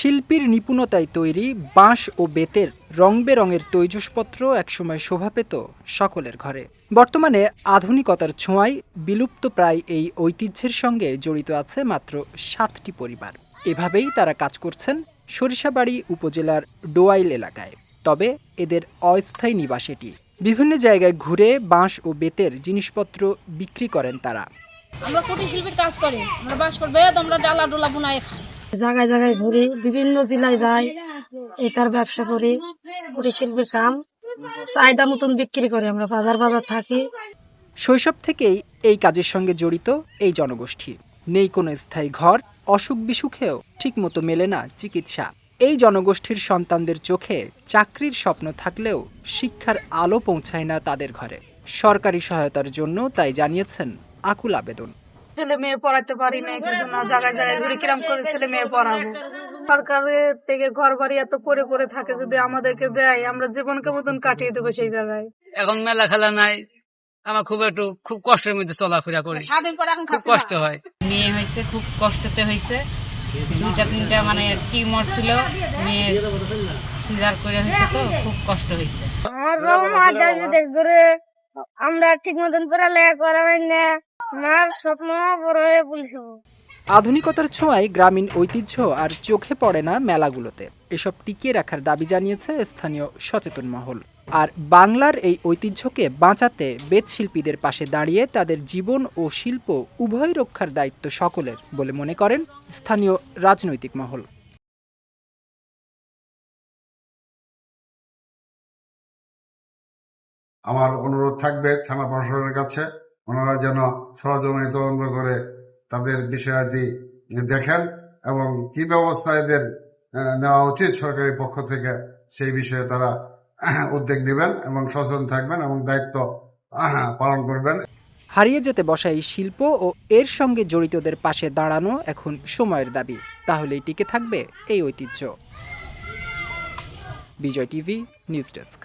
শিল্পীর নিপুণতায় তৈরি বাঁশ ও বেতের রং বেরঙের তৈজসপত্র একসময় শোভা পেত সকলের ঘরে। বর্তমানে আধুনিকতার ছোঁয়ায় বিলুপ্ত প্রায় এই ঐতিহ্যের সঙ্গে জড়িত আছে মাত্র সাতটি পরিবার। এভাবেই তারা কাজ করছেন সরিষাবাড়ি উপজেলার ডোয়াইল এলাকায়। তবে এদের অস্থায়ী নিবাস এটি। বিভিন্ন জায়গায় ঘুরে বাঁশ ও বেতের জিনিসপত্র বিক্রি করেন তারা। আমরা কুটির শিল্পীর কাজ করি। আমরা পর বেদ আমরা ডালা ডোলা বুনায় খাই। জায়গায় জায়গায় ঘুরি, বিভিন্ন জেলায় যাই, এটার ব্যবসা করি কুটির শিল্পীর কাম, চাহিদা মতন বিক্রি করে আমরা, বাজার বাজার থাকি। শৈশব থেকেই এই কাজের সঙ্গে জড়িত এই জনগোষ্ঠী। নেই কোনো স্থায়ী ঘর, অসুখ বিসুখেও ঠিকমতো মেলে না চিকিৎসা। এই জনগোষ্ঠীর সন্তানদের চোখে চাকরির স্বপ্ন থাকলেও শিক্ষার আলো পৌঁছায় না তাদের ঘরে। সরকারি সহায়তার জন্য তাই জানিয়েছেন আকুল আবেদন। ছেলে মেয়ে পড়াতে পারি না কিছু না জায়গায় জায়গায় ঘুরে কিরাম করে ছেলে মেয়ে পড়াবো। সরকারের থেকে ঘর বাড়ি এত পরে পরে থাকে যদি আমাদেরকে দেয় আমরা জীবনকে মতন কাটিয়ে দেবো সেই জায়গায়। এখন মেলা খেলা নাই আমার খুব একটু খুব কষ্টের মধ্যে চলাফেরা করি। করে খুব কষ্ট হয়। মেয়ে হয়েছে খুব কষ্টতে হয়েছে। দুইটা তিনটা মানে টিউমার ছিল মেয়ে সিজার করে হয়েছে তো খুব কষ্ট হয়েছে। আমার বাবা মা আমরা ঠিক মতন পড়ালেখা করাবেন না। আমার স্বপ্ন বড় হয়ে পুলিশ হব আধুনিকতার ছোঁয়ায় গ্রামীণ ঐতিহ্য আর চোখে পড়ে না মেলাগুলোতে। এসব টিকিয়ে রাখার দাবি জানিয়েছে স্থানীয় সচেতন মহল। আর বাংলার এই ঐতিহ্যকে বাঁচাতে বেদ শিল্পীদের পাশে দাঁড়িয়ে তাদের জীবন ও শিল্প উভয় রক্ষার দায়িত্ব সকলের বলে মনে করেন স্থানীয় রাজনৈতিক মহল। আমার অনুরোধ থাকবে থানা প্রশাসনের কাছে। ওনারা যেন সরজমিনে তদন্ত করে তাদের বিষয়াদি দেখেন এবং কি ব্যবস্থা এদের নেওয়া উচিত সরকারি পক্ষ থেকে সেই বিষয়ে তারা উদ্যোগ নেবেন এবং সচেতন থাকবেন এবং দায়িত্ব পালন করবেন। হারিয়ে যেতে বসা এই শিল্প ও এর সঙ্গে জড়িতদের পাশে দাঁড়ানো এখন সময়ের দাবি। তাহলেই টিকে থাকবে এই ঐতিহ্য। Vijay TV, news desk.